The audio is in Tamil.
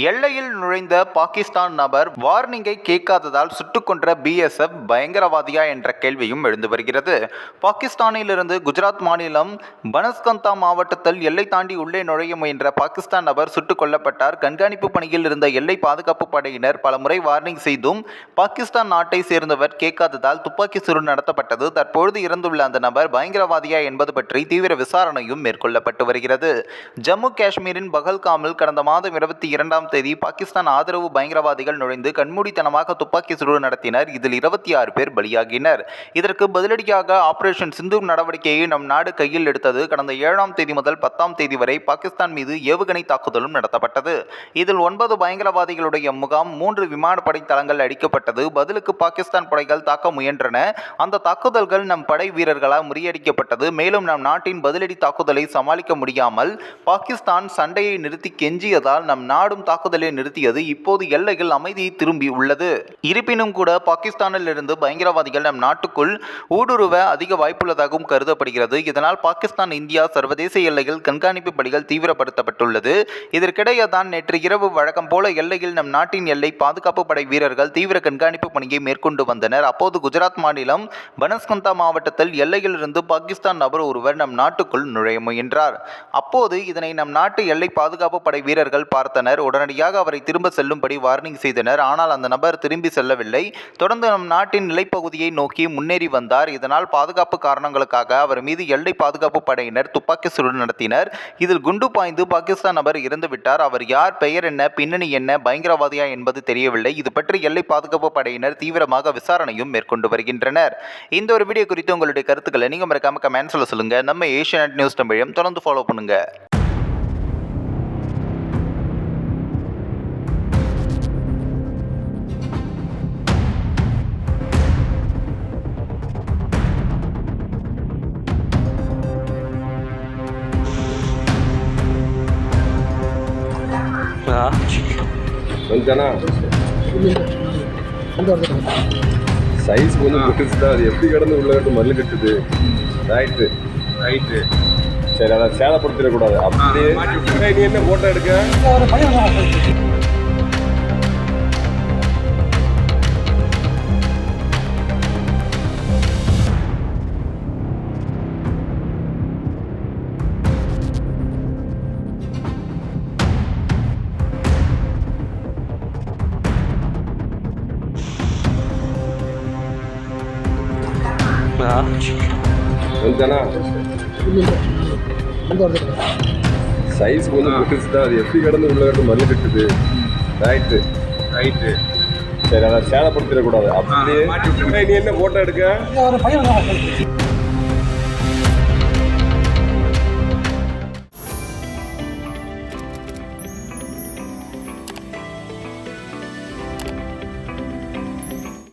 எல்லையில் நுழைந்த பாகிஸ்தான் நபர் வார்னிங்கை கேட்காததால் சுட்டுக் கொன்ற பிஎஸ்எஃப் பயங்கரவாதியா என்ற கேள்வியும் எழுந்து வருகிறது. பாகிஸ்தானிலிருந்து குஜராத் மாநிலம் பனஸ்கந்தா மாவட்டத்தில் எல்லை தாண்டி உள்ளே நுழைய முயன்ற பாகிஸ்தான் நபர் சுட்டுக் கொல்லப்பட்டார் கண்காணிப்பு பணியில் இருந்த எல்லை பாதுகாப்பு படையினர் பலமுறை வார்னிங் செய்தும் பாகிஸ்தான் நாட்டை சேர்ந்தவர் கேட்காததால் துப்பாக்கி சூடு நடத்தப்பட்டது. தற்பொழுது இறந்துள்ள அந்த நபர் பயங்கரவாதியா என்பது பற்றி தீவிர விசாரணையும் மேற்கொள்ளப்பட்டு வருகிறது. ஜம்மு காஷ்மீரின் பகல்காமில் கடந்த மாதம் இருபத்தி இரண்டாம் தேதி பாகிஸ்தான் ஆதரவு பயங்கரவாதிகள் நுழைந்து கண்மூடித்தனமாக துப்பாக்கி சூடு நடத்தினர். இதில் இருபத்தி ஆறு பேர் பலியாகினர். இதற்கு பதிலடியாக ஆபரேஷன் சிந்தூர் நடவடிக்கையை நம் நாடு கையில் எடுத்தது கடந்த ஏழாம் தேதி முதல் பத்தாம் தேதி வரை பாகிஸ்தான் மீது ஏவுகணை தாக்குதலும் நடத்தப்பட்டது. இதில் ஒன்பது பயங்கரவாதிகளுடைய முகாம் மூன்று விமானப்படை தளங்கள் அடிக்கப்பட்டது. பதிலுக்கு பாகிஸ்தான் படைகள் தாக்க முயன்றன. அந்த தாக்குதல்கள் நம் படை வீரர்களால் முறியடிக்கப்பட்டது. மேலும் நம் நாட்டின் பதிலடி தாக்குதலை சமாளிக்க முடியாமல் பாகிஸ்தான் சண்டையை நிறுத்தி கெஞ்சியதால் நம் நாடும் தாக்குதலை நிறுத்தியது. இப்போது எல்லையில் அமைதியை திரும்பி உள்ளது. இருப்பினும் கூட பாகிஸ்தானில் இருந்து பயங்கரவாதிகள் நம் நாட்டுக்குள் ஊடுருவ அதிக வாய்ப்புள்ளதாகவும் கருதப்படுகிறது. இதனால் பாகிஸ்தான் இந்தியா சர்வதேச எல்லையில் கண்காணிப்பு பணிகள் தீவிரப்படுத்தப்பட்டுள்ளது. இதற்கிடையே தான் நேற்று இரவு வழக்கம் போல எல்லையில் நம் நாட்டின் எல்லை பாதுகாப்பு படை வீரர்கள் தீவிர கண்காணிப்பு பணியை மேற்கொண்டு வந்தனர். அப்போது குஜராத் மாநிலம் பனஸ்கந்தா மாவட்டத்தில் எல்லையில் இருந்து பாகிஸ்தான் நபர் ஒருவர் நம் நாட்டுக்குள் நுழைய முயன்றார். அப்போது இதனை நம் நாட்டு எல்லை பாதுகாப்பு படை வீரர்கள் பார்த்தனர். உடனே உடனடியாக அவரை திரும்ப செல்லும்படி வார்னிங் செய்தனர். ஆனால் அந்த நபர் திரும்பி செல்லவில்லை. தொடர்ந்து நம் நாட்டின் நிலைப்பகுதியை நோக்கி முன்னேறி வந்தார். இதனால் பாதுகாப்பு காரணங்களுக்காக அவர் மீது எல்லை பாதுகாப்பு படையினர் துப்பாக்கி சூடு நடத்தினர். இதில் குண்டு பாய்ந்து பாகிஸ்தான் நபர் இறந்துவிட்டார் அவர் யார் பெயர் என்ன பின்னணி என்ன பயங்கரவாதியா என்பது தெரியவில்லை. இது பற்றி எல்லை பாதுகாப்பு படையினர் தீவிரமாக விசாரணையும் மேற்கொண்டு வருகின்றனர். இந்த ஒரு வீடியோ குறித்து உங்களுடைய கருத்துக்களை நீங்கள் மறக்காம கமெண்ட்ஸில் சொல்லுங்கள் நம்ம ஏஷியநெட் நியூஸ் தமிழையும் தொடர்ந்து ஃபாலோ பண்ணுங்கள் வந்துட்டானா சைஸ் கொஞ்சம் பெருசு தான் அது எப்படி கடந்து உள்ள கட்டு மல்லு கட்டுது? ரைட்டு ரைட்டு சரி அதை சேதப்படுத்திடக்கூடாது அப்படியே நீ என்ன போட்டோ எடுக்க? வந்துட்டானா சைஸ் கொஞ்சம் பெருசு தான் அது எப்படி கடந்து உள்ள கட்டு மல்லு கட்டுது ரைட்டு ரைட்டு சரி அதை சேதப்படுத்திடக்கூடாது அப்படியே நீ என்ன போட்டோ எடுக்க